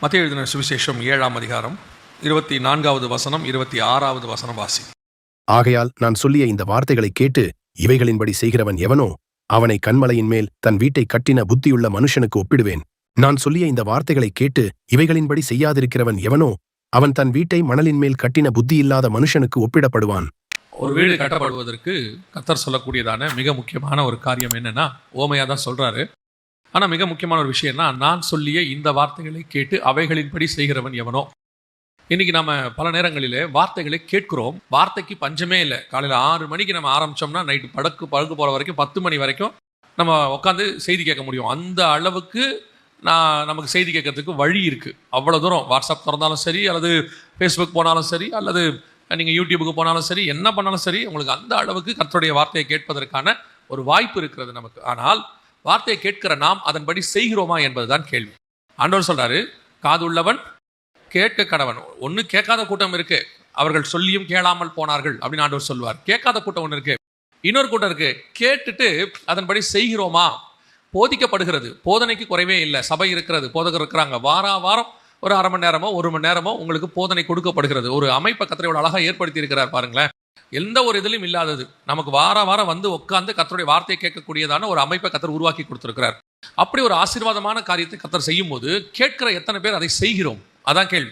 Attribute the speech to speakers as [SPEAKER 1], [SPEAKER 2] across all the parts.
[SPEAKER 1] மத்திய எழுதின சுவிசேஷம் ஏழாம் அதிகாரம் இருபத்தி நான்காவது வசனம் இருபத்தி ஆறாவது வசனம் வாசி.
[SPEAKER 2] ஆகையால் நான் சொல்லிய இந்த வார்த்தைகளைக் கேட்டு இவைகளின்படி செய்கிறவன் எவனோ அவனை கண்மலையின் மேல் தன் வீட்டைக் கட்டின புத்தியுள்ள மனுஷனுக்கு ஒப்பிடுவேன். நான் சொல்லிய இந்த வார்த்தைகளைக் கேட்டு இவைகளின்படி செய்யாதிருக்கிறவன் எவனோ அவன் தன் வீட்டை மணலின் மேல் கட்டின புத்தியில்லாத மனுஷனுக்கு ஒப்பிடப்படுவான்.
[SPEAKER 1] ஒரு வீடு கட்டப்படுவதற்கு கத்தர் சொல்லக்கூடியதான மிக முக்கியமான ஒரு காரியம் என்னன்னா ஓமையா தான் சொல்றாரு. ஆனால் மிக முக்கியமான ஒரு விஷயம்னா நான் சொல்லிய இந்த வார்த்தைகளை கேட்டு அவைகளின்படி செய்கிறவன் எவனோ. இன்றைக்கி நம்ம பல நேரங்களிலே வார்த்தைகளை கேட்கிறோம். வார்த்தைக்கு பஞ்சமே இல்லை. காலையில் ஆறு மணிக்கு நம்ம ஆரம்பித்தோம்னா நைட்டு படுக்கு படுக்க போகிற வரைக்கும் பத்து மணி வரைக்கும் நம்ம உட்காந்து செய்தி கேட்க முடியும். அந்த அளவுக்கு நான் நமக்கு செய்தி கேட்கறதுக்கு வழி இருக்குது அவ்வளோ தூரம். வாட்ஸ்அப் திறந்தாலும் சரி அல்லது ஃபேஸ்புக் போனாலும் சரி அல்லது நீங்கள் யூடியூபுக்கு போனாலும் சரி என்ன பண்ணாலும் சரி உங்களுக்கு அந்த அளவுக்கு கர்த்தருடைய வார்த்தையை கேட்பதற்கான ஒரு வாய்ப்பு இருக்கிறது நமக்கு. ஆனால் வார்த்தையை கேட்கிற நாம் அதன்படி செய்கிறோமா என்பதுதான் கேள்வி. ஆண்டவர் சொல்றாரு காது உள்ளவன் கேட்க கடவன். ஒன்று கேட்காத கூட்டம் இருக்கு அவர்கள் சொல்லியும் கேளாமல் போனார்கள் அப்படின்னு ஆண்டவர் சொல்வார் கேட்காத கூட்டம் ஒன்று இருக்கு இன்னொரு கூட்டம் இருக்கு கேட்டுட்டு அதன்படி செய்கிறோமா? போதிக்கப்படுகிறது போதனைக்கு குறைவே இல்லை சபை இருக்கிறது போதகர் இருக்கிறாங்க. வாரா வாரம் ஒரு அரை மணி நேரமோ ஒரு மணி நேரமோ உங்களுக்கு போதனை கொடுக்கப்படுகிறது. ஒரு அமைப்பை கத்திரையோட அழகாக ஏற்படுத்தி இருக்கிறார் பாருங்களேன். எந்த ஒரு இதுலையும் இல்லாதது. நமக்கு வார வாரம் வந்து உட்காந்து கத்தருடைய வார்த்தையை கேட்கக்கூடியதான ஒரு அமைப்பை கத்தர் உருவாக்கி கொடுத்திருக்கிறார். அப்படி ஒரு ஆசீர்வாதமான காரியத்தை கத்தர் செய்யும் போது கேட்கிற எத்தனை பேர் அதை செய்கிறோம்? அதான் கேள்வி.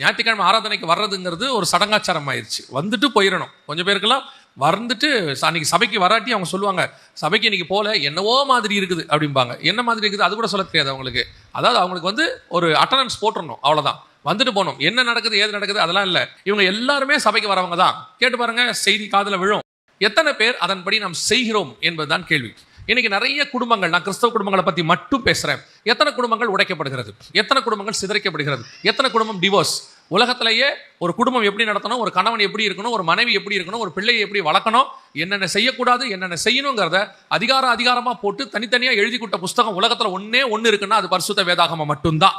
[SPEAKER 1] ஞாயிற்றுக்கிழமை ஆராதனைக்கு வர்றதுங்கிறது ஒரு சடங்காச்சாரம் ஆயிடுச்சு வந்துட்டு போயிடணும் கொஞ்சம் பேருக்கெல்லாம் வந்துட்டு அன்னைக்கு சபைக்கு வராட்டி அவங்க சொல்லுவாங்க சபைக்கு இன்னைக்கு போல என்னவோ மாதிரி இருக்குது அப்படிம்பாங்க. என்ன மாதிரி இருக்குது? அது கூட சொல்ல தெரியாது அவங்களுக்கு. அதாவது அவங்களுக்கு வந்து ஒரு அட்டண்டன்ஸ் போட்டுறணும் அவ்வளோதான் வந்துட்டு போகணும். என்ன நடக்குது ஏது நடக்குது அதெல்லாம் இல்லை. இவங்க எல்லாருமே சபைக்கு வரவங்க தான். கேட்டு பாருங்க செய்தி காதில் விழும். எத்தனை பேர் அதன்படி நாம் செய்கிறோம் என்பதுதான் கேள்வி. இன்னைக்கு நிறைய குடும்பங்கள் நான் கிறிஸ்தவ குடும்பங்களை பற்றி மட்டும் பேசுகிறேன் எத்தனை குடும்பங்கள் உடைக்கப்படுகிறது? எத்தனை குடும்பங்கள் சிதறிக்கப்படுகிறது எத்தனை குடும்பம் டிவோர்ஸ் உலகத்திலேயே ஒரு குடும்பம் எப்படி நடத்தணும்? ஒரு கணவன் எப்படி இருக்கணும்? ஒரு மனைவி எப்படி இருக்கணும்? ஒரு பிள்ளையை எப்படி வளர்க்கணும்? என்னென்ன செய்யக்கூடாது? என்னென்ன செய்யணுங்கிறத அதிகார அதிகாரமாக போட்டு தனித்தனியாக எழுதி கொடுத்த புஸ்தகம் உலகத்தில் ஒன்றே ஒன்று இருக்குன்னா அது பரிசுத்த வேதாகமம் மட்டும்தான்.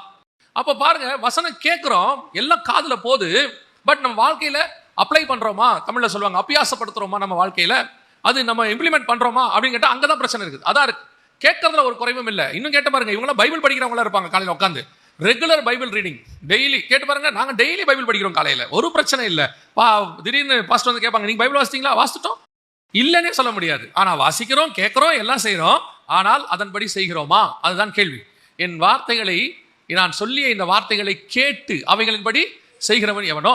[SPEAKER 1] அப்போ பாருங்க வசனம் கேட்குறோம் எல்லாம் காதில் போகுது பட் நம்ம வாழ்க்கையில் அப்ளை பண்ணுறோமா தமிழில் சொல்லுவாங்க அபியாசப்படுத்துகிறோமா நம்ம வாழ்க்கையில்? அது நம்ம இம்ப்ளிமெண்ட் பண்ணுறோமா அப்படின்னு கேட்டால் அங்கே தான் பிரச்சனை இருக்குது. அதான் இருக்கு. கேட்கறதுல ஒரு குறைவும் இல்லை. இன்னும் கேட்ட பாருங்க இவங்களாம் பைபிள் படிக்கிறவங்களா இருப்பாங்க காலையில் உட்காந்து ரெகுலர் பைபிள் ரீடிங் டெய்லி கேட்டு பாருங்க நாங்கள் டெய்லி பைபிள் படிக்கிறோம் காலையில். ஒரு பிரச்சனை இல்லை. பா திடீர்னு பாஸ்ட் வந்து கேட்பாங்க நீங்கள் பைபிள் வாசித்தீங்களா வாசிட்டோம் இல்லைன்னே சொல்ல முடியாது. ஆனால் வாசிக்கிறோம் கேட்குறோம் எல்லாம் செய்கிறோம் ஆனால் அதன்படி செய்கிறோமா? அதுதான் கேள்வி. என் வார்த்தைகளை நான் சொல்லிய இந்த வார்த்தைகளை கேட்டு அவைகளின்படி செய்கிறவன் எவனோ?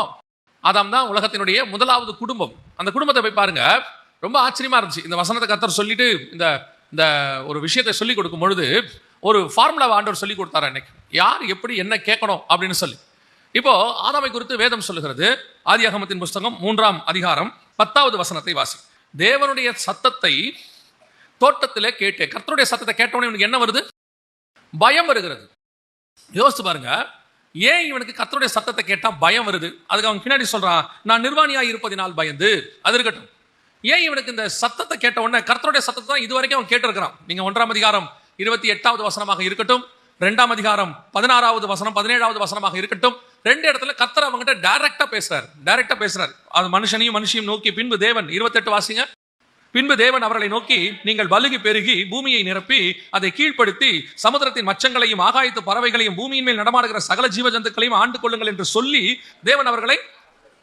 [SPEAKER 1] அதாம் தான் உலகத்தினுடைய முதலாவது குடும்பம். அந்த குடும்பத்தை போய் பாருங்கள் ரொம்ப ஆச்சரியமா இருந்துச்சு. இந்த வசனத்தை கத்தர் சொல்லிட்டு இந்த இந்த ஒரு விஷயத்தை சொல்லி கொடுக்கும் பொழுது ஒரு ஃபார்முலாவை ஆண்டவர் சொல்லி கொடுத்தாரு அன்னைக்கு யார் எப்படி என்ன கேட்கணும் அப்படின்னு சொல்லி. இப்போ ஆதாமை குறித்து வேதம் சொல்லுகிறது. ஆதி அகமத்தின் புஸ்தகம் மூன்றாம் அதிகாரம் பத்தாவது வசனத்தை வாசி. தேவனுடைய சத்தத்தை தோட்டத்தில் கேட்டு கர்த்தருடைய சத்தத்தை கேட்டவொடனே இவனுக்கு என்ன வருது? பயம் வருகிறது. யோசித்து பாருங்க. ஏன் இவனுக்கு கர்த்தருடைய சத்தத்தை கேட்டால் பயம் வருது? அதுக்கு அவன் பின்னாடி சொல்றான் நான் நிர்வாணியாக இருப்பதினால் பயந்து. அது இருக்கட்டும். ஏன் இவனுக்கு இந்த சத்தத்தை கேட்ட உடனே கர்த்தருடைய சத்தத்தை தான் இது வரைக்கும் அவன் கேட்டிருக்கிறான். நீங்க ஒன்றாம் அதிகாரம் இருபத்தி எட்டாவது வசனமாக இருக்கட்டும் ரெண்டாம் அதிகாரம் பதினாறாவது வசனம் பதினேழாவது வசனமாக இருக்கட்டும் ரெண்டு இடத்துல கர்த்தர் அவங்ககிட்ட டைரக்டா பேசுறாரு டைரக்டா பேசுறாரு. அது மனுஷனையும் மனுஷியும் நோக்கி பின்பு தேவன் இருபத்தெட்டு வாசிங்க. பின்பு தேவன் அவர்களை நோக்கி நீங்கள் வலுகி பெருகி பூமியை நிரப்பி அதை கீழ்ப்படுத்தி சமுத்திரத்தின் மச்சங்களையும் ஆகாயத்து பறவைகளையும் பூமியின் மேல் நடமாடுகிற சகல ஜீவ ஜந்துக்களையும் ஆண்டு கொள்ளுங்கள் என்று சொல்லி தேவன் அவர்களை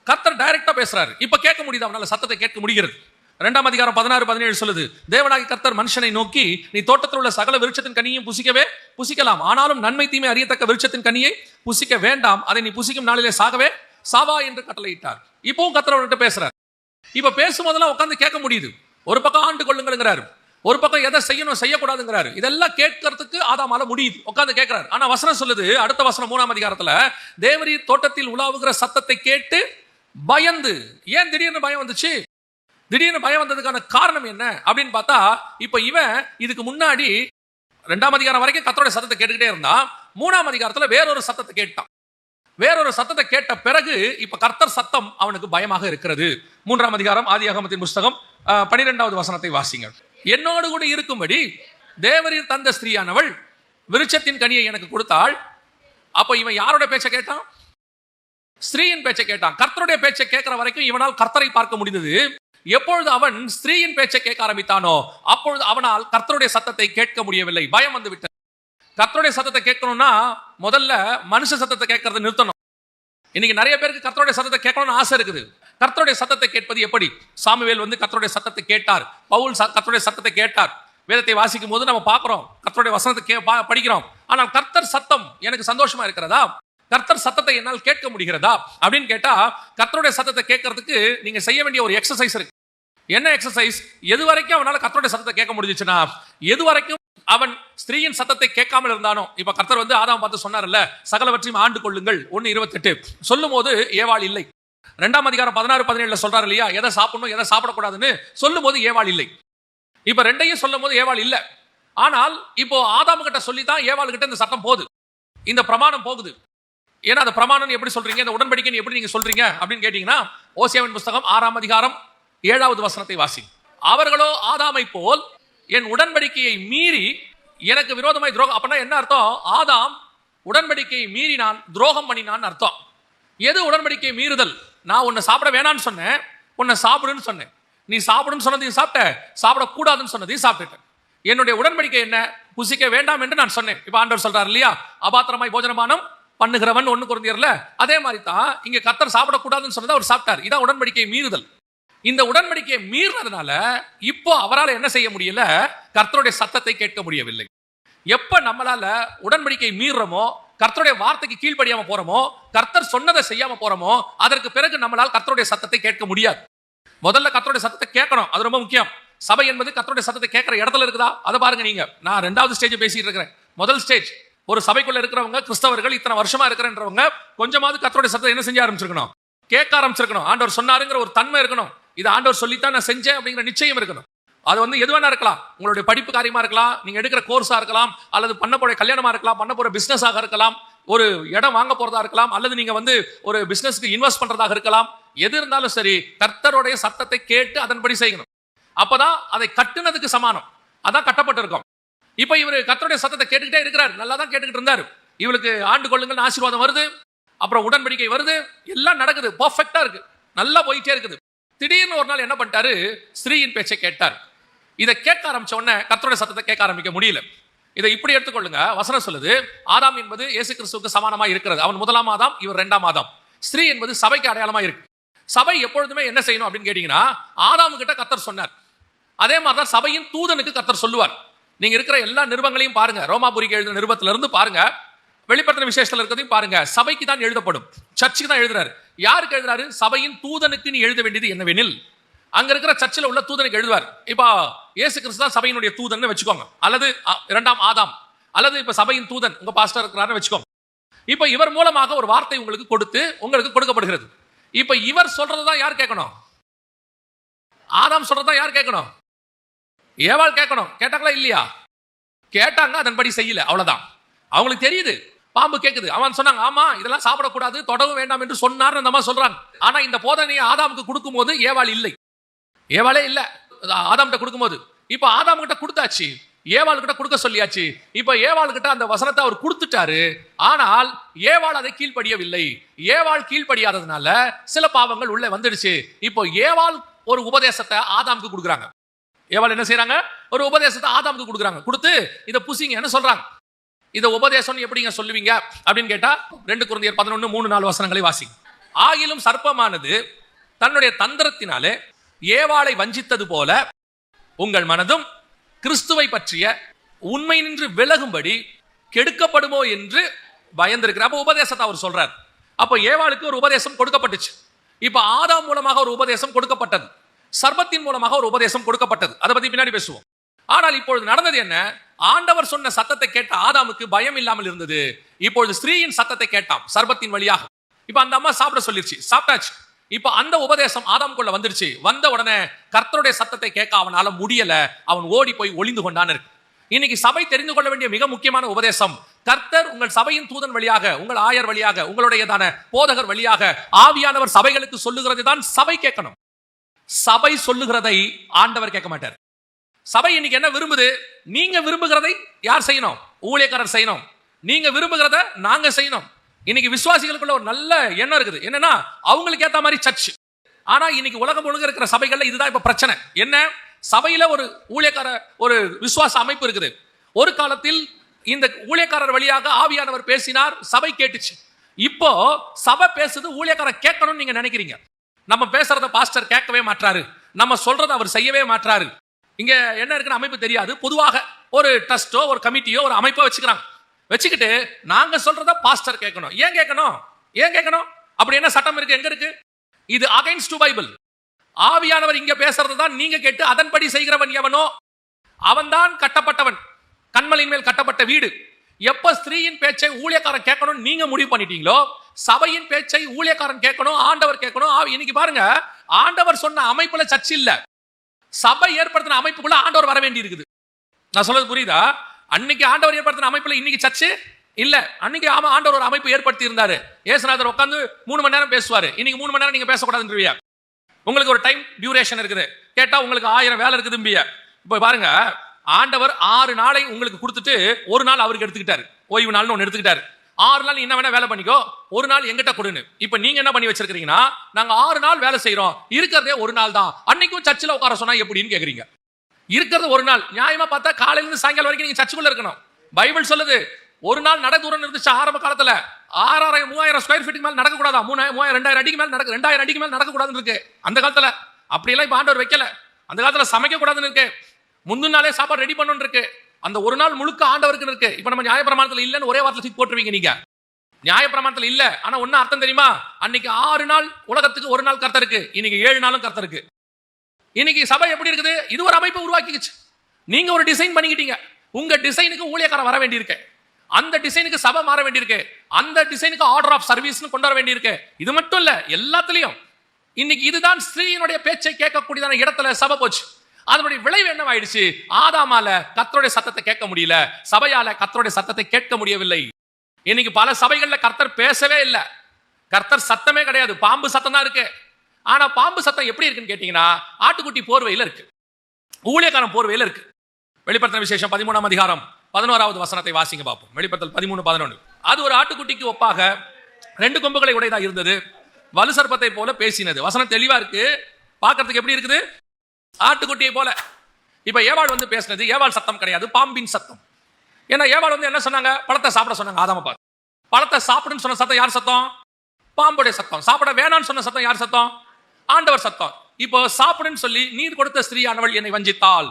[SPEAKER 1] கர்த்தர் டைரக்டா பேசுறாரு. இப்ப கேட்க முடியுது? அவனால சத்தத்தை கேட்க முடிகிறது. ரெண்டாம் அதிகாரம் பதினாறு பதினேழு சொல்லுது தேவனாகி கர்த்தர் மனுஷனை நோக்கி நீ தோட்டத்தில் உள்ள சகல விருட்சத்தின் கனியையும் புசிக்கவே புசிக்கலாம். ஆனாலும் நன்மை தீமை அறியத்தக்க விருட்சத்தின் கனியை புசிக்க வேண்டாம். அதை நீ புசிக்கும் நாளிலே சாகவே சாவா என்று கட்டளையிட்டார். இப்பவும் கர்த்தர் அவர்கிட்ட பேசுறார். இப்ப பேசும்போதெல்லாம் உட்காந்து கேட்க முடியுது. ஒரு பக்கம் ஆண்டு கொள்ளுங்கிறாரு ஒரு பக்கம் எதை செய்யணும் செய்யக்கூடாதுங்கிறாரு. இதெல்லாம் கேட்கறதுக்கு ஆதாமால முடியுது. உட்காந்து கேட்கிறாரு. ஆனா வசனம் சொல்லுது அடுத்த வசனம் மூணாம் அதிகாரத்துல தேவரி தோட்டத்தில் உலாவுகிற சத்தத்தை கேட்டு பயந்து. ஏன் திடீர்னு பயம் வந்துச்சு? திடீர்னு பயம் வந்ததுக்கான காரணம் என்ன அப்படின்னு பார்த்தா இப்போ இவன் இதுக்கு முன்னாடி ரெண்டாம் அதிகாரம் வரைக்கும் கத்தருடைய சத்தத்தை கேட்டுக்கிட்டே இருந்தான். மூணாம் அதிகாரத்துல வேறொரு சத்தத்தை கேட்டான். வேறொரு சத்தத்தை கேட்ட பிறகு இப்ப கர்த்தர் சத்தம் அவனுக்கு பயமாக இருக்கிறது. மூன்றாம் அதிகாரம் ஆதியாகமத்தின் புஸ்தகம் பனிரெண்டாவது வசனத்தை வாசிங்க என்னோடு கூட இருக்கும்படி தேவரீர் தந்த ஸ்திரீயானவள் விருட்சத்தின் கனியை எனக்கு கொடுத்தாள். அப்போ இவன் யாரோட பேச்சை கேட்டான்? ஸ்திரீயின் பேச்சை கேட்டான். கர்த்தருடைய பேச்சை கேட்கிற வரைக்கும் இவனால் கர்த்தரை பார்க்க முடிந்தது. எப்பொழுது அவன் ஸ்திரீயின் பேச்சை கேட்க ஆரம்பித்தானோ அப்பொழுது அவனால் கர்த்தருடைய சத்தத்தை கேட்க முடியவில்லை. பயம் வந்து விட்டது கர்த்தருடைய சத்தத்தை கேட்கணும்னா முதல்ல மனுஷ சத்தத்தை கேட்கறத நிறுத்தணும். இன்னைக்கு நிறைய பேருக்கு கர்த்தருடைய சத்தத்தை கேட்கணும்னு ஆசை இருக்குது. கர்த்தருடைய சத்தத்தை கேட்பது எப்படி? சாமுவேல் வந்து கர்த்தருடைய சத்தத்தை கேட்டார். பவுல் ச- கர்த்தருடைய சத்தத்தை கேட்டார். வேதத்தை வாசிக்கும் போது நம்ம பார்க்குறோம். கர்த்தருடைய வசனத்தை கே பா- படிக்கிறோம். ஆனால் கர்த்தர் சத்தம் எனக்கு சந்தோஷமா இருக்கிறதா? கர்த்தர் சத்தத்தை என்னால் கேட்க முடிகிறதா? அப்படின்னு கேட்டா கர்த்தருடைய சத்தத்தை கேட்கறதுக்கு நீங்க செய்ய வேண்டிய ஒரு எக்ஸசைஸ் இருக்கு. என்ன எக்ஸசைஸ் எது வரைக்கும் அவனால் கர்த்தருடைய சத்தத்தை கேட்க முடிஞ்சிச்சுன்னா எது வரைக்கும் அவன் ஸ்திரீயின் சத்தத்தை கேட்காமல் இருந்தானோ இப்ப கர்த்தர் வந்து ஆதாம் பார்த்து சொன்னார்ல சகலவற்றையும் ஆண்டு கொள்ளுங்கள். ஒன்னு இருபத்தெட்டு. சொல்லும் போது ஏவாள் இல்லை. ரெண்டாம் அதிகாரம் பதினாறு பதினேழுல சொல்றாரு இல்லையா? எதை சாப்பிடணும் எதை சாப்பிடக்கூடாதுன்னு சொல்லும் போது ஏவாள் இல்லை. இப்ப ரெண்டையும் சொல்லும் போது ஏவாள் இல்லை. ஆனால் இப்போ ஆதாம் கிட்ட சொல்லி தான் ஏவாள் கிட்ட இந்த சட்டம் போகுது. இந்த பிரமாணம் போகுது. ஏன்னா அந்த பிரமாணம் எப்படி சொல்றீங்க? இந்த உடன்படிக்கை எப்படி நீங்க சொல்றீங்க? அப்படின்னு கேட்டீங்கன்னா ஓசியாவின் புஸ்தகம் ஆறாம் அதிகாரம் ஏழாவது வசனத்தை வாசி. அவர்களோ ஆதாமை போல் என் உடன்படிக்கையை மீறி எனக்கு விரோதமாய் துரோகம் அப்படின்னா என்ன அர்த்தம்? ஆதாம் உடன்படிக்கையை மீறினான் துரோகம் பண்ணினான்னு அர்த்தம். எது உடன்படிக்கை மீறுதல்? நான் உன்னை சாப்பிட வேணான்னு சொன்னேன் உன்னை சாப்பிடுன்னு சொன்னேன். நீ சாப்பிடுன்னு சொன்னதையும் சாப்பிட்ட சாப்பிடக்கூடாதுன்னு சொன்னதையும் சாப்பிட்டுட்டேன் என்னுடைய உடன்படிக்கை என்ன? புசிக்க வேண்டாம் என்று நான் சொன்னேன். இப்போ ஆண்டவர் சொல்றாரு இல்லையா? அபாத்திரமாய் போஜனமானம் பண்ணுகிறவன் ஒன்று குறைந்தியர்ல அதே மாதிரி தான் இங்க கத்தர் சாப்பிடக்கூடாதுன்னு சொன்னதை அவர் சாப்பிட்டார். இதான் உடன்படிக்கை மீறுதல். இந்த உடன்படிக்கையை மீறினதுனால இப்போ அவரால் என்ன செய்ய முடியல? கர்த்தருடைய சத்தத்தை கேட்க முடியவில்லை. எப்ப நம்மளால உடன்படிக்கை மீறுறோமோ கர்த்தருடைய வார்த்தைக்கு கீழ்ப்படியாம போறோமோ கர்த்தர் சொன்னதை செய்யாம போறோமோ அதற்கு பிறகு நம்மளால் கர்த்தருடைய சத்தத்தை கேட்க முடியாது. முதல்ல கர்த்தருடைய சத்தத்தை கேட்கணும். அது ரொம்ப முக்கியம். சபை என்பது கர்த்தருடைய சத்தத்தை கேட்கிற இடத்துல இருக்குதா? அதை பாருங்க நீங்க. நான் ரெண்டாவது ஸ்டேஜ் பேசிட்டு இருக்கிறேன். முதல் ஸ்டேஜ் ஒரு சபைக்குள்ள இருக்கிறவங்க கிறிஸ்தவர்கள் இத்தனை வருஷமா இருக்கிறன்றவங்க கொஞ்சமாவது கத்தருடைய சத்தத்தை என்ன செஞ்ச ஆரம்பிச்சிருக்கணும்? கேட்க ஆரம்பிச்சிருக்கணும். ஆண்டவர் சொன்னாருங்கிற ஒரு தன்மை இருக்கணும். இது ஆண்டவர் சொல்லித்தான் நான் செஞ்சேன் அப்படிங்கிற நிச்சயம் இருக்கணும். அது வந்து எது வேணா இருக்கலாம். உங்களுடைய படிப்பு காரியமா இருக்கலாம். நீங்க எடுக்கிற கோர்ஸா இருக்கலாம். அல்லது பண்ண போற கல்யாணமா இருக்கலாம். பண்ண போற பிசினஸாக இருக்கலாம். ஒரு இடம் வாங்க போறதா இருக்கலாம். அல்லது நீங்க வந்து ஒரு பிசினஸ்க்கு இன்வெஸ்ட் பண்றதாக இருக்கலாம். எது இருந்தாலும் சரி கர்த்தருடைய சத்தத்தை கேட்டு அதன்படி செய்யணும். அப்பதான் அதை கட்டுனதுக்கு சமானம். அதான் கட்டப்பட்டிருக்கும். இப்போ இவர் கத்தருடைய சத்தத்தை கேட்டுக்கிட்டே இருக்கிறார். நல்லா தான் கேட்டுக்கிட்டு இருந்தார். இவளுக்கு ஆண்டு கொள்ளுங்கள் ஆசீர்வாதம் வருது. அப்புறம் உடன்படிக்கை வருது. எல்லாம் நடக்குது. பர்ஃபெக்டாக இருக்கு. நல்லா போயிட்டே இருக்குது. திடீர்னு ஒரு நாள் என்ன பண்ணிட்டாரு? ஸ்ரீயின் பேச்சை கேட்டார். இதை கேட்க ஆரம்பிச்ச உடனே கத்தருடைய சத்தத்தை கேட்க ஆரம்பிக்க முடியல. இதை இப்படி எடுத்துக்கொள்ளுங்க. வசனம் சொல்லுது ஆதாம் என்பது இயேசு கிறிஸ்துவுக்கு சமானமா இருக்கிறது. அவன் முதலாம் ஆதாம் இவர் ரெண்டாம் ஆதாம். ஸ்ரீ என்பது சபைக்கு அடையாளமாக இருக்கு. சபை எப்பொழுதுமே என்ன செய்யணும் அப்படின்னு கேட்டீங்கன்னா ஆதாம் கிட்ட கத்தர் சொன்னார். அதே மாதிரி தான் சபையின் தூதனுக்கு கத்தர் சொல்லுவார். நீங்க இருக்கிற எல்லா நிருபங்களையும் பாருங்க. ரோமாபுரிக்கு எழுதின நிருபத்துல இருந்து பாருங்க. வெளிப்படுத்தின விசேஷத்துல இருக்கிறதையும் பாருங்க. சபைக்கு தான் எழுதப்படும். சர்ச்சுக்கு தான் எழுதுறாரு. யாருக்கு எழுதுறாரு? சபையின் தூதனுக்கு நீ எழுத வேண்டியது என்னவெனில் அங்க இருக்கிற சர்ச்சில் உள்ள தூதனுக்கு எழுதுவார். இப்போ இயேசு கிறிஸ்து தான் சபையினுடைய தூதன் வச்சுக்கோங்க. அல்லது இரண்டாம் ஆதாம். அல்லது இப்ப சபையின் தூதன் உங்க பாஸ்டர் இருக்கிறாருன்னு வச்சுக்கோங்க. இப்ப இவர் மூலமாக ஒரு வார்த்தை உங்களுக்கு கொடுத்து உங்களுக்கு கொடுக்கப்படுகிறது. இப்ப இவர் சொல்றதை தான் யார் கேட்கணும்? ஆதாம் சொல்றதை யார் கேட்கணும்? ஏவாள் கேட்கணும். கேட்டாங்களா இல்லையா? கேட்டாங்க அதன்படி செய்யல. அவ்வளவுதான். அவங்களுக்கு தெரியுது. பாம்பு கேட்குது அவன் சொன்னாங்க ஆமா இதெல்லாம் சாப்பிடக்கூடாது. தொடவும் வேண்டாம் என்று சொன்னார் அந்த மாதிரி சொல்றாங்க ஆனா இந்த போதனையை ஆதாமுக்கு கொடுக்கும்போது ஏவாள் இல்லை. ஏவாளே இல்லை. ஆதாம் கிட்ட கொடுக்கும்போது. இப்போ ஆதாம் கிட்ட கொடுத்தாச்சு. ஏவாள் கிட்ட கொடுக்க சொல்லியாச்சு. இப்போ ஏவாள் கிட்ட அந்த வசனத்தை அவர் கொடுத்துட்டாரு. ஆனால் ஏவாள் அதை கீழ்ப்படியவில்லை. ஏவாள் கீழ்ப்படியாததுனால சில பாவங்கள் உள்ளே வந்துடுச்சு. இப்போ ஏவாள் ஒரு உபதேசத்தை ஆதாமுக்கு கொடுக்குறாங்க. ஏவாள் என்ன செய்கிறாங்க ஒரு உபதேசத்தை ஆதாமுக்கு கொடுக்குறாங்க. கொடுத்து இதை புசிங்கன்னு சொல்றாங்க? இதை உபதேசம் எப்படிங்க சொல்லுவீங்க? அப்படின்னு கேட்டால் ரெண்டு குழந்தையர் பதினொன்னு மூணு நாலு வசனங்களை வாசிங்க. ஆகிலும் சர்ப்பமானது தன்னுடைய தந்திரத்தினாலே ஏவாளை வஞ்சித்தது போல உங்கள் மனதும் கிறிஸ்துவை பற்றிய உண்மை நின்று விலகும்படி கெடுக்கப்படுமோ என்று பயந்திருக்கிறார். அப்போ உபதேசத்தை அவர் சொல்றார். அப்போ ஏவாளுக்கு ஒரு உபதேசம் கொடுக்கப்பட்டுச்சு. இப்போ ஆதாம் மூலமாக ஒரு உபதேசம் கொடுக்கப்பட்டது. சர்பத்தின் மூலமாக ஒரு உபதேசம் கொடுக்கப்பட்டது. அதை பத்தி பின்னாடி பேசுவோம். ஆனால் இப்பொழுது நடந்தது என்ன? ஆண்டவர் சொன்ன சத்தத்தை கேட்ட ஆதாமுக்கு பயம் இல்லாமல் இருந்தது. இப்பொழுது ஸ்திரீயின் சத்தத்தை கேட்டான் சர்பத்தின் வழியாக. இப்ப அந்த அம்மா சாப்பிட சொல்லிருச்சு சாப்பிட்டாச்சு. இப்ப அந்த உபதேசம் ஆதாமுக்குள்ள வந்துருச்சு. வந்த உடனே கர்த்தருடைய சத்தத்தை கேட்க அவனால முடியல. அவன் ஓடி போய் ஒளிந்து கொண்டான் இருக்கு. இன்னைக்கு சபை தெரிந்து கொள்ள வேண்டிய மிக முக்கியமான உபதேசம் கர்த்தர் உங்கள் சபையின் தூதன் வழியாக உங்கள் ஆயர் வழியாக உங்களுடையதான போதகர் வழியாக ஆவியானவர் சபைகளுக்கு சொல்லுகிறது தான் சபை கேட்கணும். சபை சொல்லுகிறதை ஆண்டவர் கேட்க மாட்டார். சபை இன்னைக்கு என்ன விரும்புது? நீங்க விரும்புகிறதை யார் செய்யணும்? ஊழியக்காரர் செய்யணும். நீங்க விரும்புகிறத நாங்க செய்யணும். இன்னைக்கு விசுவாசிகளுக்குள்ள ஒரு நல்ல எண்ணம் இருக்குது. என்னன்னா அவங்களுக்கு ஏத்த மாதிரி சர்ச் ஆனா இன்னைக்கு உலகம் முழுக்க இருக்கிற சபைகள்ல இதுதான் இப்ப பிரச்சனை. என்ன? சபையில ஒரு ஊழியக்கார ஒரு விசுவாச அமைப்பு இருக்குது. ஒரு காலத்தில் இந்த ஊழியக்காரர் வழியாக ஆவியானவர் பேசினார் சபை கேட்டுச்சு. இப்போ சபை பேசுது ஊழியக்காரர் கேட்கணும்னு நீங்க நினைக்கிறீங்க. நம்ம பேசுறத பாஸ்டர் கேட்கவே மாட்டாரு நம்ம சொல்றதை அவர் செய்யவே மாட்டாரு இங்க என்ன இருக்குன்னு அமைப்பு தெரியாது. பொதுவாக ஒரு ட்ரஸ்டோ ஒரு கமிட்டியோ ஒரு அமைப்போ வச்சுக்கிறாங்க. வச்சுக்கிட்டு நாங்க சொல்றத பாஸ்டர் கேட்கணும். ஏன் கேட்கணும்? ஏன் கேட்கணும்? அப்படி என்ன சட்டம் இருக்கு? எங்க இருக்கு? இது அகைன்ஸ்ட் டு பைபிள் ஆவியானவர் இங்க பேசுறது தான் நீங்க கேட்டு அதன்படி செய்கிறவன் எவனோ அவன்தான் கட்டப்பட்டவன். கண்மலின் மேல் கட்டப்பட்ட வீடு. எப்ப ஸ்திரீயின் பேச்சை ஊழியக்காரன் கேட்கணும் நீங்க முடிவு பண்ணிட்டீங்களோ சபையின் பேச்சை ஊழியக்காரன் கேட்கணும் ஆண்டவர் கேட்கணும். இன்னைக்கு பாருங்க ஆண்டவர் சொன்ன அமைப்புல சர்ச் இல்ல. சபை ஏற்படுத்தின அமைப்புக்குள்ள ஆண்டவர் வர வேண்டி இருக்குது நான் சொல்றது புரியுதா? அன்னைக்கு ஆண்டவர் ஏற்படுத்தின அமைப்புல இன்னைக்கு சர்ச்சு இல்ல. அன்னைக்கு ஆமா ஆண்டவர் ஒரு அமைப்பு ஏற்படுத்தி இருந்தாரு ஏசுநாதர் உட்காந்து மூணு மணி நேரம் பேசுவாரு. இன்னைக்கு மூணு மணி நேரம் நீங்க பேசக்கூடாதுன்றீங்க. உங்களுக்கு ஒரு டைம் டியூரேஷன் இருக்குது. கேட்டா உங்களுக்கு ஆயிரம் வேலை இருக்குதும்பிய இப்போ பாருங்க ஆண்டவர் ஆறு நாளை உங்களுக்கு கொடுத்துட்டு ஒரு நாள் அவருக்கு எடுத்துக்கிட்டாரு. ஓய்வு நாள்னு ஒன்று எடுத்துக்கிட்டாரு. ஆறு நாள் என்ன வேணா வேலை பண்ணிக்கோ ஒரு நாள் எங்கிட்ட கொடுன்னு. இப்போ நீங்க என்ன பண்ணி வச்சிருக்கீங்கன்னா நாங்க ஆறு நாள் வேலை செய்கிறோம் இருக்கிறதே ஒரு நாள் தான். அன்னைக்கும் சர்ச்சில் உட்கார சொன்னா எப்படின்னு கேக்குறீங்க. இருக்கிறது ஒரு நாள். நியாயமா பார்த்தா காலையில இருந்து சாயங்காலம் வரைக்கும் நீங்க சர்ச்சுக்குள்ள இருக்கணும். பைபிள் சொல்லுது ஒரு நாள் நட தூரம் இருந்துச்சு ஆரம்ப காலத்துல. ஆறாயிரம் மூவாயிரம் ஸ்கொயர் ஃபீட்டுக்கு மேல நடக்கக்கூடாதா? மூணாயிரம் மூவாயிரம் ரெண்டாயிரம் அடிக்கு மேல நடக்க ரெண்டாயிரம் அடிக்கு மேல நடக்கக்கூடாதுன்னு இருக்கு. அந்த காலத்துல. அப்படியெல்லாம் இப்ப ஆண்டவர் வைக்கல. அந்த காலத்துல சமைக்க கூடாதுன்னு இருக்கு. முந்தின நாளே சாப்பாடு ரெடி பண்ணணும் இருக்கு. அந்த ஒரு நாள் முழுக்க ஆண்டவருக்கு இருக்கு. இப்போ நம்ம நியாயப்பிரமாணத்தில் இல்லைன்னு ஒரே வார்த்தை தூக்கி போட்டுருவீங்க நீங்க. நியாயப்பிரமாணத்தில் இல்ல. ஆனா ஒண்ணு அர்த்தம் தெரியுமா? அன்னைக்கு ஆறு நாள் உலகத்துக்கு ஒரு நாள் கர்த்தருக்கு. இன்னைக்கு ஏழு நாளும் கர்த்தருக்கு. இன்னைக்கு சபை எப்படி இருக்குது? இது ஒரு அமைப்பு உருவாக்கிக்கிச்சு. நீங்க ஒரு டிசைன் பண்ணிக்கிட்டீங்க. உங்க டிசைனுக்கு ஊழியக்காரன் வர வேண்டியிருக்கு. அந்த டிசைனுக்கு சபை மாற வேண்டியிருக்கு. அந்த டிசைனுக்கு ஆர்டர் ஆஃப் சர்வீஸ்னு கொண்டு வர வேண்டியிருக்கு. இது மட்டும் இல்ல எல்லாத்துலயும். இன்னைக்கு இதுதான் ஸ்திரீயினுடைய பேச்சை கேட்கக்கூடியதான இடத்துல சபை போச்சு. அதனுடைய விளைவு என்னவாயிடுச்சு? ஆதாமால கத்தருடைய சத்தத்தை கேட்க முடியல. சபையால கத்தருடைய சத்தத்தை கேட்க முடியவில்லை. இன்னைக்கு பல சபைகள்ல கர்த்தர் பேசவே இல்லை. கர்த்தர் சத்தமே கிடையாது. பாம்பு சத்தம் தான் இருக்கு. ஆனா பாம்பு சத்தம் எப்படி இருக்குன்னு கேட்டீங்கன்னா ஆட்டுக்குட்டி போர்வையில் இருக்கு. ஊழியக்காரன் போர்வையில் இருக்கு. வெளிப்படுத்தின விசேஷம் பதிமூணாம் அதிகாரம் பதினோராவது வசனத்தை வாசிங்க பார்ப்போம். வெளிப்படுத்தல் பதிமூணு பதினொன்று அது ஒரு ஆட்டுக்குட்டிக்கு ஒப்பாக ரெண்டு கொம்புகளை உடையதா இருந்தது. வலு சர்ப்பத்தை போல பேசினது. வசனம் தெளிவா இருக்கு. பார்க்கறதுக்கு எப்படி இருக்குது? ஆட்டுக்குட்டியை போல. இப்போ ஏவாள் வந்து பேசினது ஏவாள் சத்தம் கிடையாது பாம்பின் சத்தம். ஏன்னா ஏவாள் வந்து என்ன சொன்னாங்க? பழத்தை சாப்பிட சொன்னாங்க. ஆதாம பார்த்து பழத்தை சாப்பிடுன்னு சொன்ன சத்தம் யார் சத்தம்? பாம்புடைய சத்தம். சாப்பிட வேணாம்னு சொன்ன சத்தம் யார் சத்தம்? ஆண்டவர் சத்தம். இப்போ சாப்பிடுன்னு சொல்லி நீர் கொடுத்த ஸ்திரீயானவள் என்னை வஞ்சித்தாள்.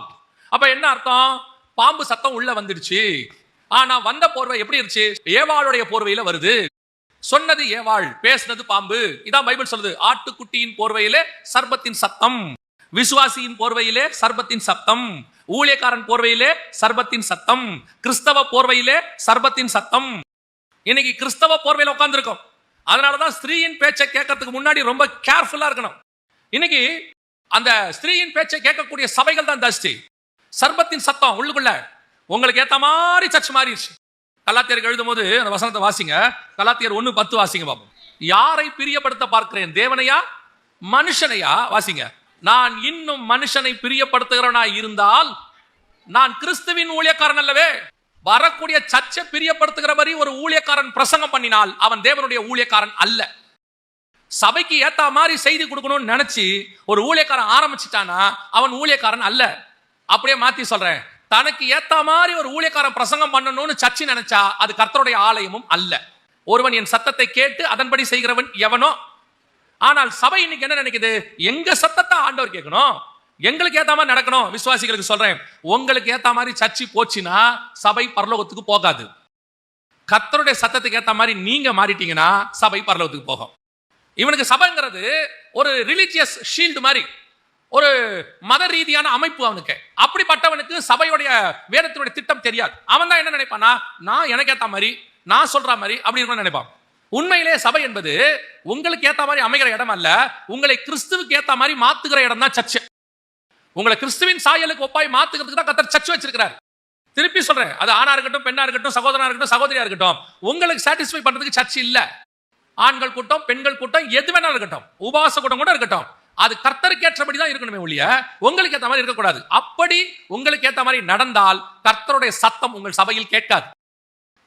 [SPEAKER 1] அப்ப என்ன அர்த்தம்? பாம்பு சத்தம் உள்ள வந்துடுச்சு. ஆனா வந்த போர்வை எப்படி இருந்துச்சு? ஏவாளுடைய போர்வையில வருது. சொன்னது ஏவாள் பேசுனது பாம்பு. இதான் பைபிள் சொல்லுது. ஆட்டுக்குட்டியின் போர்வையிலே சர்பத்தின் சத்தம். விசுவாசியின் போர்வையிலே சர்பத்தின் சத்தம். ஊழியக்காரன் போர்வையிலே சர்பத்தின் சத்தம். கிறிஸ்தவ போர்வையிலே சர்பத்தின் சத்தம். இன்னைக்கு கிறிஸ்தவ போர்வையில் உட்காந்துருக்கோம் அதனாலதான் ஸ்திரீயின் பேச்சை கேட்கறதுக்கு முன்னாடி ரொம்ப கேர்ஃபுல்லா இருக்கணும். இன்னைக்கு அந்த ஸ்திரீயின் பேச்சை கேட்கக்கூடிய சபைகள் தான் ஜாஸ்தி. சர்பத்தின் சத்தம் உள்ளுக்குள்ள. உங்களுக்கு ஏத்த மாதிரி சர்ச் மாறிடுச்சு. கலாத்தியருக்கு எழுதும் போது அந்த வசனத்தை வாசிங்க. கலாத்தியர் ஒன்று பத்து வாசிங்க பாப்போம். யாரை பிரியப்படுத்த பார்க்கிறேன்? தேவனையா? மனுஷனையா? வாசிங்க. நான் இன்னும் மனுஷனை பிரியப்படுத்துகிறவனா இருந்தால் நான் கிறிஸ்துவின் ஊழியக்காரன் அல்லவே. வரக்கூடிய சர்ச்சை பிரியப்படுத்துகிறவரி ஒரு ஊழியக்காரன் பிரசங்கம் பண்ணினால் அவன் தேவனுடைய ஊழியக்காரன் அல்ல. சபைக்கு ஏத்த மாதிரி செய்தி கொடுக்கணும்னு நினைச்சு ஒரு ஊழியக்காரன் ஆரம்பிச்சிட்டானா அவன் ஊழியக்காரன் அல்ல. அப்படியே மாத்தி சொல்றேன். தனக்கு ஏத்த மாதிரி ஒரு ஊழியக்காரன் பிரசங்கம் பண்ணணும்னு சர்ச்சை நினைச்சா அது கர்த்தருடைய ஆலயமும் அல்ல. ஒருவன் என் சத்தத்தை கேட்டு அதன்படி செய்கிறவன் எவனோ ஆனால் சபை இன்னைக்கு என்ன நினைக்குது? எங்க சத்தத்தை ஆண்டவர் கேட்கணும்? எங்களுக்கு ஏத்த மாதிரி நடக்கணும் விசுவாசிகளுக்கு சொல்றேன். உங்களுக்கு ஏத்த மாதிரி சர்ச்சி போச்சுன்னா சபை பரலோகத்துக்கு போகாது. கத்தருடைய சத்தத்துக்கு ஏத்த மாதிரி நீங்க மாறிட்டீங்கன்னா சபை பரலோகத்துக்கு போகும். இவனுக்கு சபைங்கிறது ஒரு ரிலீஜியஸ் ஷீல்டு மாதிரி ஒரு மத ரீதியான அமைப்பு அவனுக்கு. அப்படிப்பட்டவனுக்கு சபையுடைய வேதத்தினுடைய திட்டம் தெரியாது. அவன் தான் என்ன நினைப்பானா நான் எனக்கு ஏத்த மாதிரி நான் சொல்ற மாதிரி அப்படின்னு நினைப்பான். உண்மையிலே சபை என்பது உங்களுக்கு ஏத்த மாதிரி அமைகிற இடம் அல்ல உங்களை கிறிஸ்துவுக்கு ஏத்த மாதிரி மாத்துகிற இடம் தான் சர்ச்சு. உங்களை கிறிஸ்துவின் சாயலுக்கு ஒப்பாய் மாத்துக்கிறதுக்கு தான் கத்தர் சர்ச் வச்சிருக்கிறார். திருப்பி சொல்றேன் அது ஆணா இருக்கட்டும் பெண்ணா இருக்கட்டும் சகோதரனா இருக்கட்டும் சகோதரியா இருக்கட்டும் உங்களுக்கு சாட்டிஸ்ஃபை பண்றதுக்கு சர்ச் இல்ல. ஆண்கள் கூட்டம் பெண்கள் கூட்டம் எது வேணா இருக்கட்டும் உபாச கூட்டம் கூட இருக்கட்டும். அது கர்த்தருக்கு ஏற்றபடி தான் இருக்கணுமே ஒழிய உங்களுக்கு ஏற்ற மாதிரி இருக்கக்கூடாது. அப்படி உங்களுக்கு ஏற்ற மாதிரி நடந்தால் கர்த்தருடைய சத்தம் உங்கள் சபையில் கேட்காது.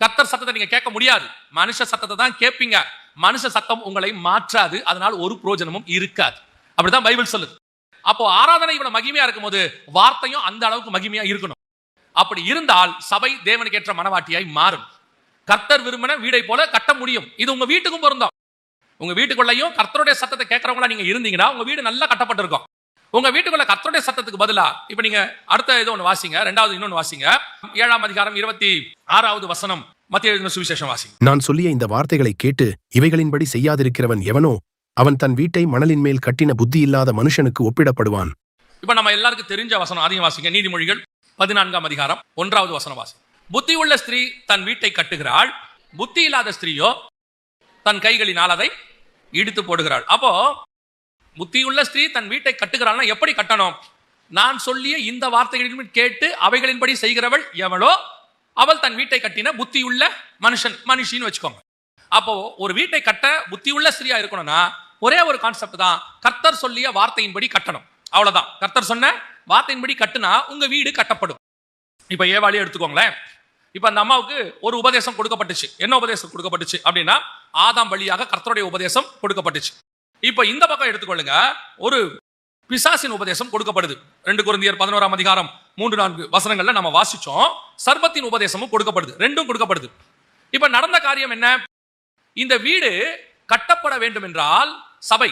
[SPEAKER 1] கத்தர் சத்தத்தை நீங்க கேட்க முடியாது. மனுஷ சத்தத்தை தான் கேட்பீங்க. மனுஷ சத்தம் உங்களை மாற்றாது. அதனால் ஒரு பிரயோஜனமும் இருக்காது. அப்படிதான் பைபிள் சொல்லுது. அப்போ ஆராதனை இவ்வளவு மகிமையா இருக்கும்போது வார்த்தையும் அந்த அளவுக்கு மகிமையா இருக்கணும். அப்படி இருந்தால் சபை தேவனுக்கேற்ற மனவாட்டியாய் மாறும். கர்த்தர் விரும்பின வீடை போல கட்ட முடியும். இது உங்க வீட்டுக்கும் பொருந்தோம். உங்க வீட்டுக்குள்ளேயும் கர்த்தருடைய சத்தத்தை கேட்கறவங்களா நீங்க இருந்தீங்கன்னா உங்க வீடு நல்லா கட்டப்பட்டிருக்கும். உங்க வீட்டுக்குள்ள கர்த்தருடைய சத்தத்துக்கு பதிலா இப்ப நீங்க அடுத்த இது ஒன்று வாசிங்க ரெண்டாவது இன்னொன்னு வாசிங்க. ஏழாம் அதிகாரம் இருபத்தி ஆறாவது வசனம். மத்திய எழுதின சுவிசேஷம்
[SPEAKER 2] நான் சொல்லிய இந்த வார்த்தைகளை கேட்டு இவைகளின்படி செய்யாதிருக்கிறவன் எவனோ அவன் தன் வீட்டை மணலின் மேல் கட்டின புத்தியில்லாத மனுஷனுக்கு ஒப்பிடப்படுவான்.
[SPEAKER 1] இப்ப நம்ம எல்லாருக்கும் தெரிஞ்ச வசனம் அதையும் வாசிங்க நீதிமொழிகள் பதினான்காம் அதிகாரம் ஒன்றாவது வசனம் வாசி. புத்தி உள்ள ஸ்திரீ தன் வீட்டை கட்டுகிறாள் புத்தி இல்லாத ஸ்திரீயோ தன் கைகளினால் அதை இடித்து போடுகிறாள். அப்போ புத்தியுள்ள ஸ்திரீ தன் வீட்டை கட்டுகிறாள்னா எப்படி கட்டணும்? நான் சொல்லிய இந்த வார்த்தைகளின் கேட்டு அவைகளின்படி செய்கிறவள் எவளோ அவள் தன் வீட்டை கட்டின புத்தியுள்ள மனுஷன் மனுஷின்னு வச்சுக்கோங்க. அப்போ ஒரு வீட்டை கட்ட புத்தியுள்ள ஸ்திரியா இருக்கணும்னா ஒரே ஒரு கான்செப்ட் தான் கர்த்தர் சொல்லிய வார்த்தையின்படி கட்டணும். அவ்வளவுதான். கர்த்தர் சொன்ன வார்த்தையின்படி கட்டுனா உங்க வீடு கட்டப்படும். இப்ப ஏவாளி எடுத்துக்கோங்களேன். இப்ப அந்த அம்மாவுக்கு ஒரு உபதேசம் கொடுக்கப்பட்டுச்சு. என்ன உபதேசம் கொடுக்கப்பட்டுச்சு அப்படின்னா ஆதாம் வழியாக கர்த்தருடைய உபதேசம் கொடுக்கப்பட்டுச்சு. இப்ப இந்த பக்கம் எடுத்துக்கொள்ளுங்க. ஒரு பிசாசின் உபதேசம் கொடுக்கப்படுது. ரெண்டு குருந்தியர் பதினோராம் அதிகாரம் மூன்று நான்கு வசனங்கள்ல நம்ம வாசிச்சோம். சர்பத்தின் உபதேசமும் கொடுக்கப்படுது. ரெண்டும் கொடுக்கப்படுது. இப்ப நடந்த காரியம் என்ன? இந்த வீடு கட்டப்பட வேண்டும் என்றால் சபை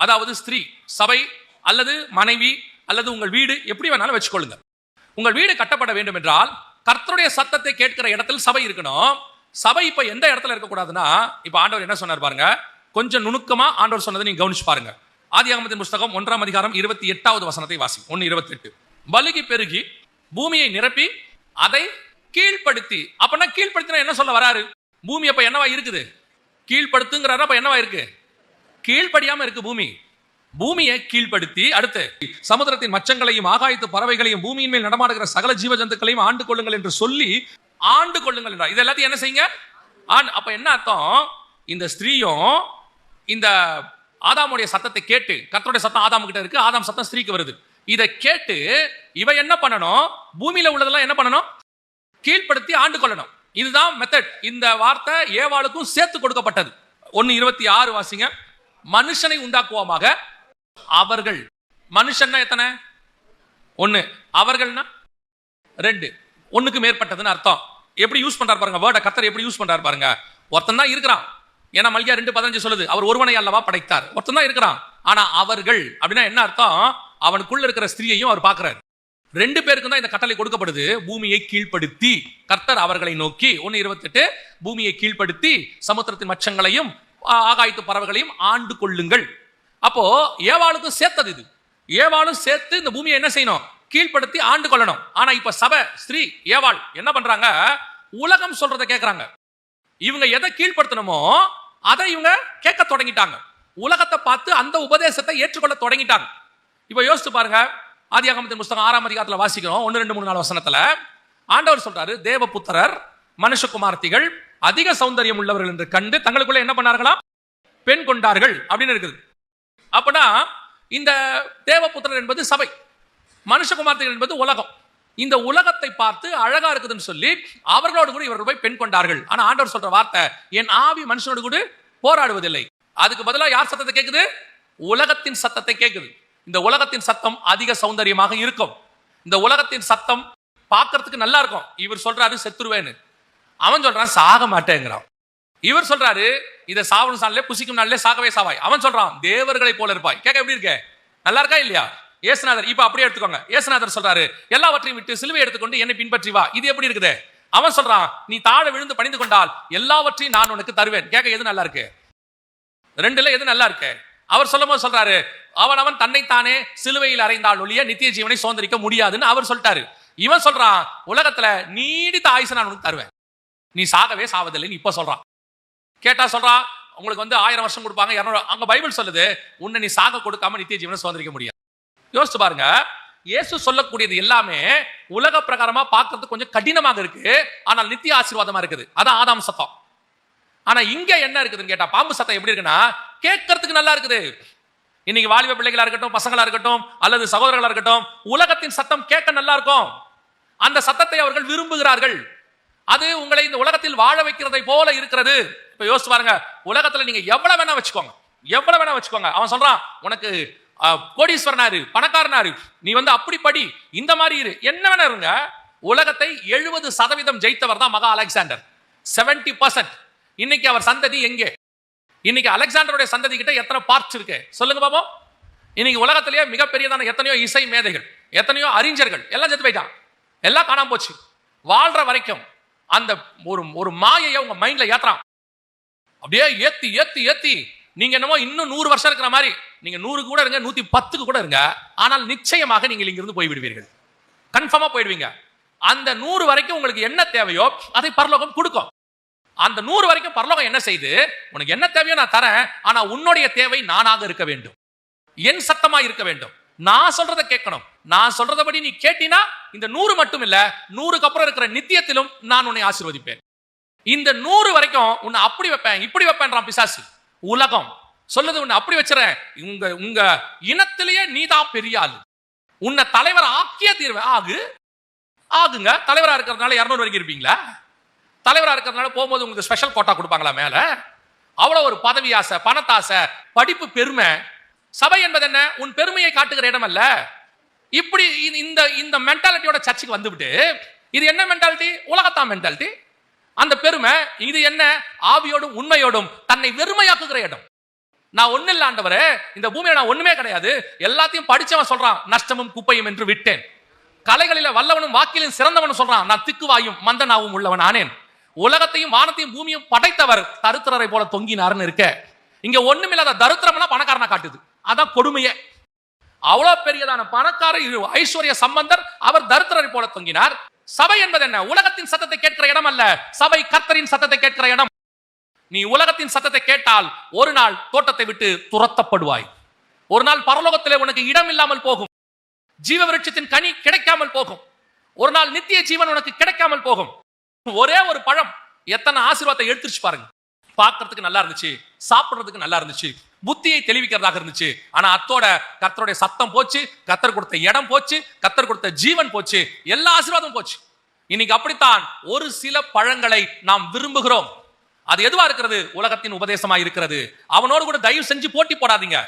[SPEAKER 1] அதாவது ஸ்திரீ சபை அல்லது மனைவி அல்லது உங்கள் வீடு எப்படி வேணாலும் வச்சுக்கொள்ளுங்க. உங்கள் வீடு கட்டப்பட வேண்டும் என்றால் கர்த்தருடைய சத்தத்தை கேட்கிற இடத்தில் சபை இருக்கணும். சபை இப்ப எந்த இடத்துல இருக்கக்கூடாதுன்னா இப்ப ஆண்டவர் என்ன சொன்னார் பாருங்க? கொஞ்சம் நுணுக்கமா ஆண்டவர் சொன்னதை நீங்க கவனிச்சு பாருங்க. ஆதியாகமத்தின் புஸ்தகம் ஒன்றாம் அதிகாரம் இருபத்தி எட்டாவது வசனத்தை வாசி ஒன்னு இருபத்தி எட்டு பலுகி பெருகி பூமியை நிரப்பி அதை கீழ்ப்படுத்தி. அப்பனா கீழ்ப்படுத்தினா என்ன சொல்ல வராரு? பூமி அப்ப என்னவா இருக்குது? கீழ்படுத்துங்கிறாரு அப்ப என்னவா இருக்கு? கீழ்படியாம இருக்கு பூமி. பூமியை கீழ்ப்படுத்தி அடுத்து சமுத்திரத்தின் மச்சங்களையும் ஆகாயத்து பறவைகளையும் பூமியின் மேல் நடமாடுகிற சகல ஜீவ ஜந்துக்களையும் ஆண்டு கொள்ளுங்கள் என்று சொல்லி ஆண்டு கொள்ளுங்கள் என்றார். இது எல்லாத்தையும் என்ன செய்யுங்க? ஆண் அப்ப என்ன அர்த்தம்? இந்த ஸ்திரீயும் இந்த ஆதாமுடைய சத்தத்தை கேட்டு கத்தருடைய சத்தம் ஆதாம் கிட்ட இருக்கு ஆதாம் சத்தம் ஸ்திரீக்கு வருது. இதை கேட்டு இவ என்ன பண்ணணும்? பூமியில உள்ளதெல்லாம் என்ன பண்ணணும்? கீழ்ப்படுத்தி ஆண்டு கொள்ளணும். இதுதான் மெத்தட் இந்த வார்த்தை ஏவாளுக்கும் சேர்த்து கொடுக்கப்பட்டது. ஒன்னு இருபத்தி ஆறு வாசிங்க. மனுஷனை உண்டாக்குவோமாக அவர்கள். மனுஷன்னா எத்தனை? ஒன்னு. அவர்கள்னா? ரெண்டு. ஒன்றுக்கு மேற்பட்டதுன்னு அர்த்தம். எப்படி யூஸ் பண்றாரு பாருங்க வேர்டை கத்தர் எப்படி யூஸ் பண்றாரு பாருங்க. ஒருத்தன் தான் இருக்கிறான். ஏன்னா மல்கியா ரெண்டு பதினஞ்சு சொல்லுது அவர் ஒருவனை அல்லவா படைத்தார்? ஒருத்தன் தான் இருக்கிறான். ஆனா அவர்கள் அப்படின்னா என்ன அர்த்தம்? அவனுக்குள்ள இருக்கிற ஸ்திரீயையும் அவர் பார்க்கிறார். ரெண்டு பேருக்கும் தான் இந்த கட்டளை கொடுக்கப்படுது. பூமியை கீழ்ப்படுத்தி. கர்த்தர் அவர்களை நோக்கி ஒன்னு இருபத்தெட்டு பூமியை கீழ்ப்படுத்தி சமுத்திரத்தின் மச்சங்களையும் ஆகாயத்து பறவைகளையும் ஆண்டு கொள்ளுங்கள். அப்போ ஏவாளுக்கும் சேர்த்தது இது. ஏவாளும் சேர்த்து இந்த பூமியை என்ன செய்யணும்? கீழ்ப்படுத்தி ஆண்டு கொள்ளணும். ஆனா இப்ப சபை ஸ்திரீ ஏவாள் என்ன பண்றாங்க? உலகம் சொல்றதை கேட்கறாங்க இவங்க எதை கீழ்படுத்தணுமோ அதை இவங்க கேட்க தொடங்கிட்டாங்க. உலகத்தை பார்த்து அந்த உபதேசத்தை ஏற்றுக்கொள்ள தொடங்கிட்டாங்க. இப்ப யோசித்து பாருங்க. ஆதி அகமத்தின் புஸ்தகம் ஆறாம் அதிகாரத்தில் வாசிக்கிறோம். ஒன்று ரெண்டு மூணு நாலு வசனத்தில். ஆண்டவர் சொல்றாரு தேவபுத்திரர் மனுஷகுமார்த்திகள் அதிக சௌந்தரியம் உள்ளவர்கள் என்று கண்டு தங்களுக்குள்ள என்ன பண்ணார்களா? பெண் கொண்டார்கள். அப்படின்னு இருக்குது. அப்பனா இந்த தேவபுத்திரர் என்பது சபை. மனுஷகுமார்த்திகள் என்பது உலகம். இந்த உலகத்தை பார்த்து அழகா இருக்குதுன்னு சொல்லி அவர்களோடு கூட இவர்கள் போய் பெண் கொண்டார்கள். ஆனா ஆண்டவர் சொல்ற வார்த்தை என் ஆவி மனுஷனோடு கூட போராடுவதில்லை. அதுக்கு பதிலாக யார் சத்தத்தை கேட்குது உலகத்தின் சத்தத்தை கேட்குது இந்த உலகத்தின் சத்தம் அதிக சௌந்தரியமாக இருக்கும். இந்த உலகத்தின் சத்தம் பார்க்கறதுக்கு நல்லா இருக்கும். இவர் சொல்றாரு செத்துருவேன்னு. அவன் சொல்றான் சாக மாட்டேங்கிறான். இவர் சொல்றாரு இதை சாவணும் சாலே புசிக்கும் நாளிலே சாகவே சாவாய். அவன் சொல்றான் தேவர்களை போல இருப்பாய். கேட்க எப்படி இருக்க? நல்லா இருக்கா இல்லையா? ஏசுநாதர் இப்ப அப்படியே எடுத்துக்கோங்க. ஏசுநாதர் சொல்றாரு எல்லாவற்றையும் விட்டு சிலுவை எடுத்துக்கொண்டு என்னை பின்பற்றி வா. இது எப்படி இருக்குது? அவன் சொல்றான் நீ தாழ விழுந்து பணிந்து கொண்டால் எல்லாவற்றையும் நான் உனக்கு தருவேன். கேட்க எது நல்லா இருக்கு? ரெண்டுல எது நல்லா இருக்கு? அவர் சொல்லும் போது சொல்றாரு அவன் அவன் தன்னைத்தானே சிலுவையில் அறைந்தால் ஒழிய நித்திய ஜீவனை சுதந்திரிக்க முடியாதுன்னு அவர் சொல்லிட்டாரு. இவன் சொல்றான் உலகத்துல நீடித்த ஆயுசை நான் உனக்கு தருவேன். நீ சாகவே சாவதில்லைன்னு இப்ப சொல்றான். கேட்டா சொல்றான் உங்களுக்கு வந்து ஆயிரம் வருஷம் கொடுப்பாங்க இரநூறு அங்க பைபிள் சொல்லுது உன்னை நீ சாக கொடுக்காம நித்திய ஜீவனை சுதந்திரிக்க முடியாது. யோசிச்சு பாருங்க. இயேசு சொல்லக்கூடியது எல்லாமே உலக பிரகாரமா பார்க்கிறதுக்கு கொஞ்சம் கடினமாக இருக்கு. ஆனால் நித்திய ஆசீர்வாதமா இருக்குது. அதான் ஆதாம் சத்தம். ஆனா இங்க என்ன இருக்குதுன்னு கேட்டா பாம்பு சத்தம் எப்படி இருக்குன்னா கேட்கறதுக்கு நல்லா இருக்குது. இன்னைக்கு வாலிப பிள்ளைகளா இருக்கட்டும் பசங்களா இருக்கட்டும் அல்லது சகோதரர்களா இருக்கட்டும் உலகத்தின் சத்தம் கேட்க நல்லா இருக்கும். அந்த சத்தத்தை அவர்கள் விரும்புகிறார்கள். அது உங்களை இந்த உலகத்தில் வாழ வைக்கிறதை போல இருக்கிறது. இப்ப யோசிச்சு பாருங்க உலகத்துல நீங்க எவ்வளவு வேணா வச்சுக்கோங்க. எவ்வளவு வேணா வச்சுக்கோங்க. அவன் சொல்றான் உனக்கு கோடீஸ்வரனாரு பணக்காரனாரு. நீ வந்து அப்படி படி இந்த மாதிரி இரு. என்ன வேணா இருங்க. உலகத்தை எழுபது சதவீதம் ஜெயித்தவர் தான் மகா அலெக்சாண்டர். 70% பர்சன்ட் இன்னைக்கு அவர் சந்ததி எங்கே? இன்னைக்கு அலெக்சாண்டருடைய சந்ததி கிட்ட எத்தனை பார்ட்ஸ் இருக்கு? சொல்லுங்க பாப்போம் இன்னைக்கு உலகத்திலேயே மிகப்பெரியதான எத்தனையோ இசை மேதைகள் எத்தனையோ அறிஞர்கள் எல்லாம் செத்து போயிட்டான் எல்லாம் காணாம போச்சு. வாழ்ற வரைக்கும் அந்த ஒரு ஒரு மாயையை உங்க மைண்ட்ல ஏத்துறான். அப்படியே ஏத்தி ஏத்தி ஏத்தி நீங்க என்னமோ இன்னும் நூறு வருஷம் இருக்கிற மாதிரி நீங்க நூறு கூட இருங்க நூத்தி பத்துக்கு கூட இருங்க. ஆனால் நிச்சயமாக நீங்கள் இங்கிருந்து போய்விடுவீர்கள். கன்ஃபார்மாக கன்ஃபார்மா போயிடுவீங்க அந்த நூறு வரைக்கும் உங்களுக்கு என்ன தேவையோ அதை பரலோகம் கொடுக்கும். அந்த நூறு வரைக்கும் பரலோகம் என்ன செய்து உனக்கு என்ன தேவையோ நான் தரேன் ஆனா உன்னுடைய தேவை நானாக இருக்க வேண்டும். என் சத்தமா இருக்க வேண்டும். நான் சொல்றத கேட்கணும். நான் சொல்றதபடி நீ கேட்டினா இந்த நூறு மட்டும் இல்ல நூறுக்கு அப்புறம் இருக்கிற நித்தியத்திலும் நான் உன்னை ஆசீர்வதிப்பேன். இந்த நூறு வரைக்கும் உன்னை அப்படி வைப்பேன் இப்படி வைப்பேன்றான் பிசாசு. உலகம். சொல்லுது உன்னை அப்படி வச்சுறேன். உங்க உங்க இனத்திலேயே நீதான் பெரிய ஆளு. உன்னை தலைவர் ஆக்கிய தீர்வு. ஆகு. ஆகுங்க. தலைவரா இருக்கிறதுனால இரநூறு வரைக்கும் இருப்பீங்களா? தலைவரா இருக்கிறதுனால போகும்போது உங்களுக்கு ஸ்பெஷல் கோட்டா கொடுப்பாங்களா மேல? அவ்வளோ ஒரு பதவி ஆசை பணத்தாசை படிப்பு பெருமை. சபை என்பது என்ன? உன் பெருமையை காட்டுகிற இடம் அல்ல. இப்படி இந்த இந்த மென்டாலிட்டியோட சர்ச்சுக்கு வந்துவிட்டு இது என்ன மென்டாலிட்டி உலகத்தான் மென்டாலிட்டி அந்த பெருமை இது என்ன? ஆவியோடும் உண்மையோடும் தன்னை வெறுமையாக்குகிற இடம். நான் ஒண்ணு இல்ல ஆண்டவரே. இந்த பூமியில நான் ஒண்ணுமே கிடையாது. எல்லாத்தையும் படிச்சவன் சொல்றான் நஷ்டமும் குப்பையும் என்று விட்டேன். கலைகளில வல்லவனும் வாக்கிலும் சிறந்தவனும் சொல்றான் நான் திக்குவாயும் மந்தனாவும் உள்ளவன் ஆனேன். உலகத்தையும் வானத்தையும் பூமியும் படைத்தவர் தருத்திரரை போல தொங்கினார்னு இருக்க. இங்க ஒண்ணுமில்லாத தருத்திரம்னா பணக்காரனை காட்டுது. அதான் கொடுமையே. அவ்வளவு பெரியதான பணக்கார இரு- ஐஸ்வர்ய சம்பந்தர் அவர் தருத்திரரை போல தொங்கினார். சபை என்பது என்ன? உலகத்தின் சத்தத்தை கேட்கிற இடம் அல்ல. சபை கர்த்தரின் சத்தத்தை கேட்கிற இடம். நீ உலகத்தின் சத்தத்தை கேட்டால் ஒரு நாள் தோட்டத்தை விட்டு துரத்தப்படுவாய். ஒரு நாள் பரலோகத்திலே உனக்கு இடம் இல்லாமல் போகும். ஜீவ விருட்சத்தின் கனி கிடைக்காமல் போகும். ஒரு நாள் நித்திய ஜீவன் உனக்கு கிடைக்காமல் போகும். ஒரே ஒரு பழம் எத்தனை ஆசீர்வாதத்தை எடுத்துருச்சு பாருங்க. பார்க்கறதுக்கு நல்லா இருந்துச்சு சாப்பிடுறதுக்கு நல்லா இருந்துச்சு. புத்தியை தெளிவிக்கிறதாக இருந்துச்சு. ஆனா அத்தோட கர்த்தருடைய சத்தம் போச்சு கத்தர் கொடுத்த இடம் போச்சு கத்தர் கொடுத்த ஜீவன் போச்சு எல்லா ஆசீர்வாதம் போச்சு. இன்னைக்கு அப்படித்தான் ஒரு சில பழங்களை நாம் விரும்புகிறோம். அது எதுவா இருக்கிறது? உலகத்தின் உபதேசமா இருக்கிறது. அவனோடு கூட தயவு செஞ்சு போட்டி போடாதீங்க.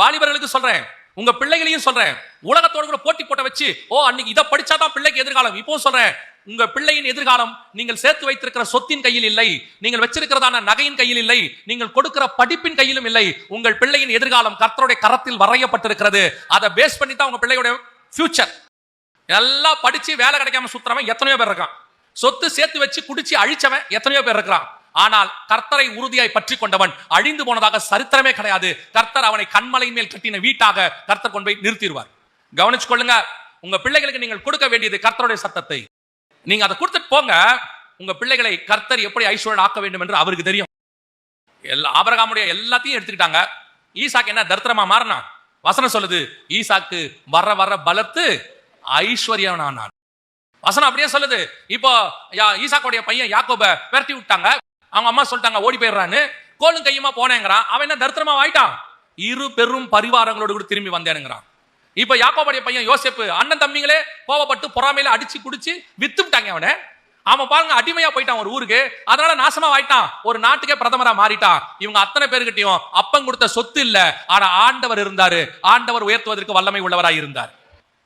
[SPEAKER 1] வாலிபர்களுக்கு சொல்றேன் உங்க பிள்ளைகளையும் சொல்றேன் உலகத்தோடு கூட போட்டி போட்ட வச்சு ஓ அன்னைக்கு இதை படிச்சாதான் பிள்ளைக்கு எதிர்காலம். இப்போ சொல்றேன் உங்க பிள்ளையின் எதிர்காலம் நீங்கள் சேர்த்து வைத்திருக்கிற சொத்தின் கையில் இல்லை நீங்கள் வச்சிருக்கிறதான நகையின் கையில் இல்லை நீங்கள் கொடுக்கிற படிப்பின் கையிலும் இல்லை. உங்கள் பிள்ளையின் எதிர்காலம் கர்த்தருடைய கரத்தில் வரையப்பட்டிருக்கிறது. அதை பேஸ் பண்ணி தான் உங்க பிள்ளையோட ஃபியூச்சர் எல்லாம் படிச்சு வேலை கிடைக்காம சுத்துறவன் எத்தனையோ பேர் இருக்கான். சொத்து சேர்த்து வச்சு குடிச்சு அழிச்சவன் எத்தனையோ பேர் இருக்கிறான். ஆனால் கர்த்தரை உறுதியாய் பற்றி கொண்டவன் அழிந்து போனதாக சரித்திரமே கிடையாது. கர்த்தர் அவனை கண்மலை மேல் கட்டின வீட்டாக கர்த்தர் கொண்டு போய் நிறுத்திடுவார். கவனிச்சு கொள்ளுங்க உங்க பிள்ளைகளுக்கு நீங்கள் கொடுக்க வேண்டியது கர்த்தருடைய சத்தத்தை. நீங்க அதை கொடுத்துட்டு போங்க. உங்க பிள்ளைகளை கர்த்தர் எப்படி ஐஸ்வரன் ஆக்க வேண்டும் என்று அவருக்கு தெரியும். எல்லா ஆபரகாமுடைய எல்லாத்தையும் எடுத்துக்கிட்டாங்க. ஈசாக்கு என்ன தரித்திரமா மாறினா? வசனம் சொல்லுது ஈசாக்கு வர வர பலத்து ஐஸ்வர்யனானான். வசனம் அப்படியே சொல்லுது இப்போ யா- ஈசாக்குடைய பையன் யாக்கோப விரட்டி விட்டாங்க. அவங்க அம்மா சொல்லிட்டாங்க ஓடி போயிடுறான்னு. கோலும் கையுமா போனேங்கிறான். அவன் என்ன தரித்திரமா ஆயிட்டான்? இரு பெரும் பரிவாரங்களோடு கூட திரும்பி வந்தேனுங்கிறான். இப்ப யாக்கோபடைய பையன் யோசேப்பு அண்ணன் தம்பிங்களே கோவப்பட்டு பொறாமையில அடிச்சு குடிச்சு வித்துட்டாங்க அவனை அவன் பாருங்க அடிமையா போயிட்டான் ஒரு ஊருக்கு. அதனால நாசமா ஆயிட்டான். ஒரு நாட்டுக்கே பிரதமரா மாறிட்டான். இவங்க அத்தனை பேருக்கிட்டையும் அப்பன் கொடுத்த சொத்து இல்ல. ஆனா ஆண்டவர் இருந்தாரு. ஆண்டவர் உயர்த்துவதற்கு வல்லமை உள்ளவராய் இருந்தார்.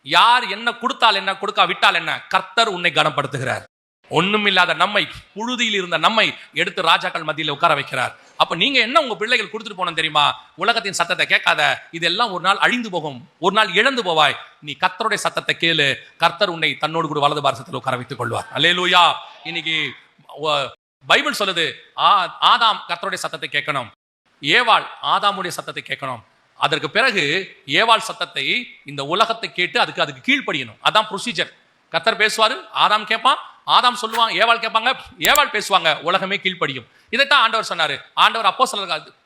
[SPEAKER 1] யார் என்ன கொடுத்தால் என்ன கொடுக்கா விட்டால் என்ன கர்த்தர் உன்னை கனப்படுத்துகிறார். ஒண்ணுமில்லாத நம்மை புழுதியில் இருந்த நம்மை எடுத்து ராஜாக்கள் மத்தியில் உட்கார வைக்கிறார். அப்போ நீங்க என்ன உங்க பிள்ளைகள் கொடுத்துட்டு போனோம் தெரியுமா? உலகத்தின் சத்தத்தை கேட்காத இதெல்லாம் ஒரு நாள் அழிந்து போகும். ஒரு நாள் இழந்து போவாய். நீ கர்த்தருடைய சத்தத்தை கேளு. கர்த்தர் உன்னை தன்னோடு கூட வலது பாரசத்தில் உட்கார வைத்துக் கொள்வார். அல்லேலூயா இன்னைக்கு பைபிள் சொல்லுது ஆ- ஆதாம் கர்த்தருடைய சத்தத்தை கேட்கணும். ஏவாள் ஆதாமுடைய சத்தத்தை கேட்கணும். அதற்கு பிறகு ஏவாள் சத்தத்தை இந்த உலகத்தை கேட்டு அதுக்கு அதுக்கு கீழ்ப்படியணும். அதான் ப்ரொசீஜர் கத்தர் பேசுவார் ஆதாம் கேட்பான் ஆதாம் சொல்லுவான் ஏவாள் கேட்பாங்க ஏவாள் பேசுவாங்க உலகமே கீழ்ப்படியும். இதைத்தான் ஆண்டவர் சொன்னாரு. ஆண்டவர் அப்போ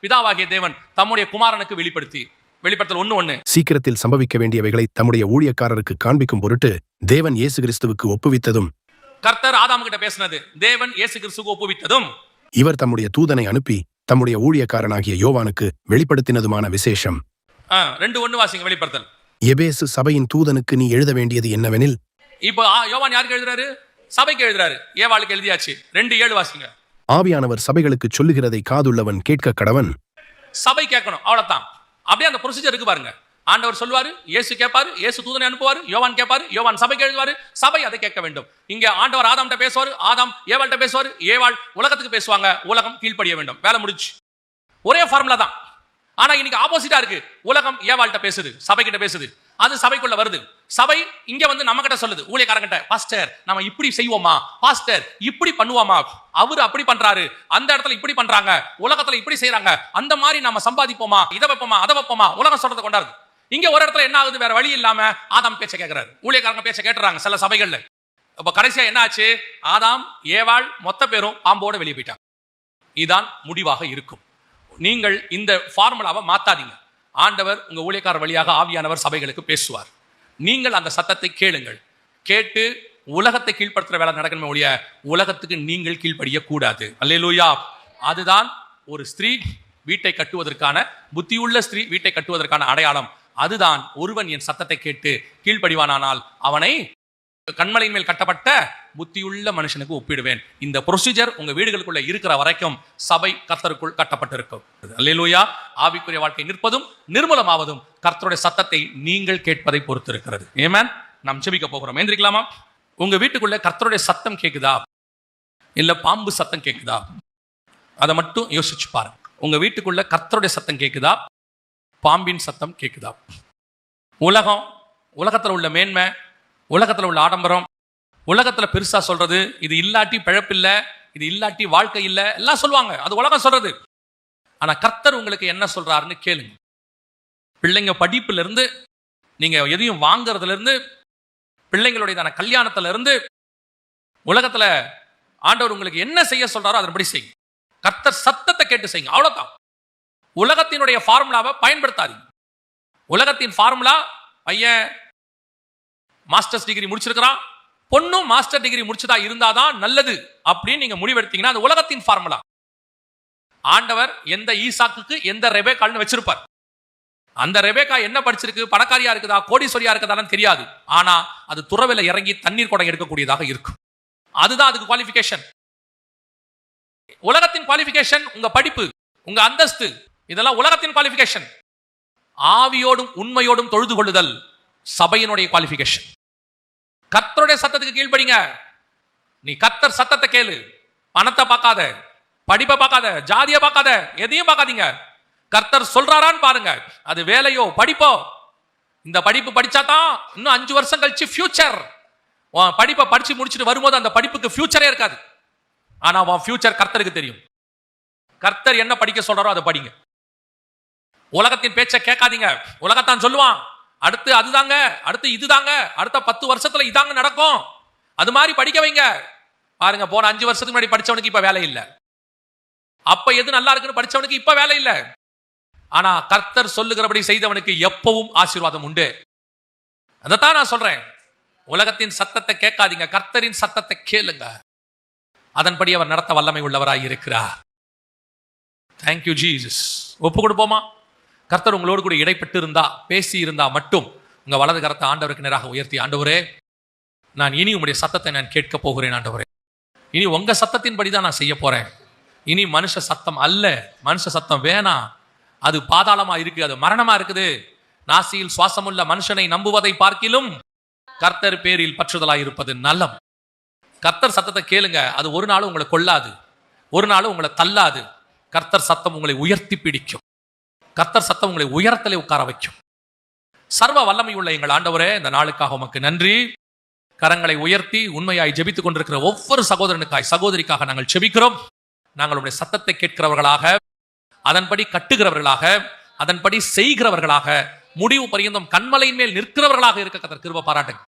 [SPEAKER 1] பிதாவாகிய தேவன் தம்முடைய குமாரனுக்கு வெளிப்படுத்தி வெளிப்படுத்தல் ஒண்ணு ஒண்ணு.
[SPEAKER 2] சீக்கிரத்தில் சம்பவிக்க வேண்டியவைகளை தம்முடைய ஊழியக்காரருக்கு காண்பிக்கும் பொருட்டு தேவன் இயேசு கிறிஸ்துவுக்கு ஒப்புவித்ததும்
[SPEAKER 1] கர்த்தர் ஆதாம் கிட்ட பேசினது தேவன் இயேசு கிறிஸ்துக்கு ஒப்புவித்ததும்.
[SPEAKER 2] இவர் தம்முடைய தூதனை அனுப்பி தம்முடைய ஊழியக்காரனாகிய யோவானுக்கு வெளிப்படுத்தினதுமான விசேஷம்.
[SPEAKER 1] ரெண்டு ஒண்ணு வாசிங்க வெளிப்படுத்தல்.
[SPEAKER 2] எபேசு சபையின் தூதனுக்கு நீ எழுத வேண்டியது என்னவெனில்
[SPEAKER 1] இப்போ யோவான் யாருக்கு எழுதுறாரு? சபைக்கு எழுதுறாரு. ஏவாளுக்கு எழுதியாச்சு? ரெண்டு ஏழு வாசிங்க.
[SPEAKER 2] ஆவியானவர் சபைகளுக்கு சொல்லுகிறதை காதுள்ளவன் கேட்க கடவன்.
[SPEAKER 1] சபை கேட்கணும் அவ்வளவுதான். அப்படியே அந்த ப்ரொசீஜர் இருக்கு பாருங்க. ஆண்டவர் சொல்வாரு இயேசு கேட்பாரு இயேசு தூதனை அனுப்புவாரு யோவான் கேட்பாரு யோவான் சபைக்கு எழுதுவாரு சபை அதை கேட்க வேண்டும். இங்க ஆண்டவர் ஆதாம்கிட்ட பேசுவாரு ஆதாம் ஏவாள்கிட்ட பேசுவாரு ஏவாள் உலகத்துக்கு பேசுவாங்க உலகம் கீழ்ப்படிய வேண்டும். வேலை முடிச்சு ஒரே ஃபார்முலா தான். ஆனா இன்னைக்கு ஆப்போசிட்டா இருக்கு. உலகம் ஏவாள்கிட்ட பேசுது சபைக்கிட்ட பேசுது. அது சபைக்குள்ள வருது. சபை இங்க வந்து நம்ம கிட்ட சொல்லுது. ஊழியக்காரங்கிட்ட பாஸ்டர் நம்ம இப்படி செய்வோமா? பாஸ்டர் இப்படி பண்ணுவோமா? அவரு அப்படி பண்றாரு. அந்த இடத்துல இப்படி பண்றாங்க. உலகத்துல இப்படி செய்யறாங்க அந்த மாதிரி நம்ம சம்பாதிப்போமா? இதை வைப்போமா? அதை வைப்போமா? உலகம் சொல்றதை கொண்டாருது. இங்க ஒரு இடத்துல என்ன ஆகுது? வேற வழி இல்லாம ஆதாம் பேச்ச கேட்கிறாரு ஊழியக்காரங்க பேச்ச கேட்டுறாங்க சில சபைகள்ல. இப்ப கடைசியா என்ன ஆச்சு? ஆதாம் ஏவாள் மொத்த பேரும் பாம்போட வெளியே போயிட்டாங்க. இதுதான் முடிவாக இருக்கும். நீங்கள் இந்த ஃபார்முலாவை மாத்தாதீங்க. ஆண்டவர் உங்கள் ஊழியக்காரர் வழியாக ஆவியானவர் சபைகளுக்கு பேசுவார். நீங்கள் அந்த சத்தத்தை கேளுங்கள். கேட்டு உலகத்தை கீழ்ப்படுத்துகிற வேலை நடக்கணுமே ஒழிய உலகத்துக்கு நீங்கள் கீழ்ப்படிய கூடாது. அதுதான் ஒரு ஸ்திரீ வீட்டை கட்டுவதற்கான புத்தியுள்ள ஸ்திரீ வீட்டை கட்டுவதற்கான அடையாளம். அதுதான் ஒருவன் என் சத்தத்தை கேட்டு கீழ்ப்படிவானானால் அவனை கண்மலையின் மேல் கட்டப்பட்ட புத்தியுள்ள மனுஷனுக்கு ஒப்பிடுவேன். இந்த ப்ரொசீஜர் உங்க வீடுகளுக்குள்ள இருக்கிற வரைக்கும் சபை கர்த்தருக்குள் கட்டப்பட்டிருக்கும். அல்லேலூயா. ஆவிக்குரிய வாழ்க்கை நிற்பதும் நிர்மூலமாவதும் கர்த்தருடைய சத்தத்தை நீங்கள் கேட்பதை பொறுத்து இருக்கிறது ஏமேன் நாம் செபிக்க போகிறோம். எந்திரிக்கலாமா? உங்க வீட்டுக்குள்ள கர்த்தருடைய சத்தம் கேட்குதா இல்ல பாம்பு சத்தம் கேட்குதா அதை மட்டும் யோசிச்சு பாருங்க. உங்க வீட்டுக்குள்ள கர்த்தருடைய சத்தம் கேட்குதா பாம்பின் சத்தம் கேட்குதா உலகம் உலகத்தில் உள்ள மேன்மை உலகத்தில் உள்ள ஆடம்பரம் உலகத்தில் பெருசாக சொல்றது இது இல்லாட்டி பிழப்பில்லை இது இல்லாட்டி வாழ்க்கை இல்லை எல்லாம் சொல்லுவாங்க. அது உலகம் சொல்றது. ஆனால் கர்த்தர் உங்களுக்கு என்ன சொல்றாருன்னு கேளுங்க. பிள்ளைங்க படிப்புலேருந்து நீங்கள் எதையும் வாங்குறதுலருந்து பிள்ளைங்களுடையதான கல்யாணத்துலேருந்து உலகத்தில் ஆண்டவர் உங்களுக்கு என்ன செய்ய சொல்றாரோ அதன்படி செய்யுங்க. கர்த்தர் சத்தத்தை கேட்டு செய்யுங்க. அவ்வளோதான் உலகத்தினுடைய ஃபார்முலாவை பயன்படுத்தாதீங்க. உலகத்தின் ஃபார்முலா பையன் மாஸ்டர்ஸ் டிகிரி முடிச்சிருக்கிறான். பொண்ணும் மாஸ்டர் டிகிரி முடிச்சதா இருந்தாதான் நல்லது அப்படின்னு நீங்க முடிவெடுத்தீங்கன்னா அது உலகத்தின் ஃபார்முலா ஆண்டவர் எந்த ஈசாக்குக்கு எந்த ரெபேக்கால்னு வச்சிருப்பார். அந்த ரெபேக்கா என்ன படிச்சிருக்கு? பணக்காரியா இருக்குதா? கோடீஸ்வரியா இருக்குதான்னு தெரியாது. ஆனா அது துறவில இறங்கி தண்ணீர் குடம் எடுக்கக்கூடியதாக இருக்கும். அதுதான் அதுக்கு குவாலிபிகேஷன் உலகத்தின் குவாலிபிகேஷன் உங்க படிப்பு உங்க அந்தஸ்து இதெல்லாம் உலகத்தின் குவாலிபிகேஷன் ஆவியோடும் உண்மையோடும் தொழுது கொள்ளுதல் சபையினுடைய குவாலிஃபிகேஷன் கத்தருடைய சத்தத்துக்கு கீழ்படிங்க நீ கர்த்தர் சத்தத்தை கேளு. பணத்தை பார்க்காத. படிப்பை பார்க்காத. ஜாதியை பார்க்காத. எதையும் பார்க்காதீங்க. கர்த்தர் சொல்றாரான்னு பாருங்க. அது வேலையோ படிப்போ. இந்த படிப்பு படிச்சா தான் இன்னும் அஞ்சு வருஷம் கழிச்சு ஃபியூச்சர் உன் படிப்பை படிச்சு முடிச்சுட்டு வரும்போது அந்த படிப்புக்கு ஃபியூச்சரே இருக்காது. ஆனா உன் ஃபியூச்சர் கர்த்தருக்கு தெரியும். கர்த்தர் என்ன படிக்க சொல்றாரோ அதை படிங்க. உலகத்தின் பேச்சை கேட்காதீங்க. உலகத்தான் சொல்லுவான். அடுத்து அதுதாங்க அடுத்து இதுதாங்க அடுத்த பத்து வருஷத்துல இதாங்க நடக்கும். அது மாதிரி படிக்க வைங்க. பாருங்க போன அஞ்சு வருஷத்துக்கு முன்னாடி படிச்சவனுக்கு இப்ப வேலை இல்லை. அப்ப எது நல்லா இருக்குன்னு படிச்சவனுக்கு இப்ப வேலை இல்லை. ஆனா கர்த்தர் சொல்லுகிறபடி செய்தவனுக்கு எப்பவும் ஆசீர்வாதம் உண்டு. அதைத்தான் நான் சொல்றேன். உலகத்தின் சத்தத்தை கேட்காதீங்க. கர்த்தரின் சத்தத்தை கேளுங்க. அதன்படி அவர் நடத்த வல்லமை உள்ளவராய் இருக்கிறார் தேங்க்யூ ஜீசஸ் ஒப்பு கொடுப்போமா? கர்த்தர் உங்களோடு கூட இடைப்பட்டு இருந்தா பேசி இருந்தா மட்டும் உங்க வலது கரத்தை ஆண்டவருக்கு நேராக உயர்த்தி ஆண்டவரே நான் இனி உங்களுடைய சத்தத்தை நான் கேட்க போகிறேன் ஆண்டவரே. இனி உங்க சத்தத்தின்படி தான் நான் செய்ய போறேன். இனி மனுஷ சத்தம் அல்ல மனுஷ சத்தம் வேணாம் அது பாதாளமா இருக்கு அது மரணமா இருக்குது. நாசியில் சுவாசமுள்ள மனுஷனை நம்புவதை பார்க்கிலும் கர்த்தர் பேரில் பற்றுதலாய் இருப்பது நலம். கர்த்தர் சத்தத்தை கேளுங்க அது ஒரு நாளும் உங்களை கொல்லாது ஒரு நாளும் உங்களை தள்ளாது. கர்த்தர் சத்தம் உங்களை உயர்த்தி பிடிக்கும். கர்த்தர் சத்தம் உங்களை உயரத்திலே உட்கார வைக்கும். சர்வ வல்லமை உள்ள எங்கள் ஆண்டவரே இந்த நாளுக்காக உமக்கு நன்றி. கரங்களை உயர்த்தி உண்மையாய் ஜெபித்துக் கொண்டிருக்கிற ஒவ்வொரு சகோதரனுக்காய் சகோதரிக்காக நாங்கள் ஜெபிக்கிறோம். நாங்கள் உடைய சத்தத்தை கேட்கிறவர்களாக அதன்படி கட்டுகிறவர்களாக அதன்படி செய்கிறவர்களாக முடிவு பரியந்தம் கண்மலையின் மேல் நிற்கிறவர்களாக இருக்க கத்தர் கிருப பாராட்டுங்க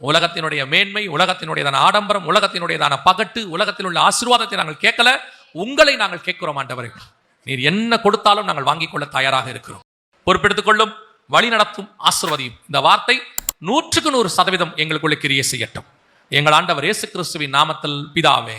[SPEAKER 1] உலகத்தினுடைய மேன்மை உலகத்தினுடையதான ஆடம்பரம் உலகத்தினுடையதான பகட்டு உலகத்தில் உள்ள ஆசீர்வாதத்தை நாங்கள் கேட்கல உங்களை நாங்கள் கேட்கிறோம் ஆண்டவர்கள் நீர் என்ன கொடுத்தாலும் நாங்கள் வாங்கிக் கொள்ள தயாராக இருக்கிறோம். பொறுப்பெடுத்துக் கொள்ளும் வழி நடத்தும் ஆசிர்வதியும். இந்த வார்த்தை நூற்றுக்கு நூறு சதவீதம் எங்களுக்குள்ள கிரியை செய்யட்டும். எங்கள் ஆண்டவர் இயேசு கிறிஸ்துவின் நாமத்தில் பிதாவே.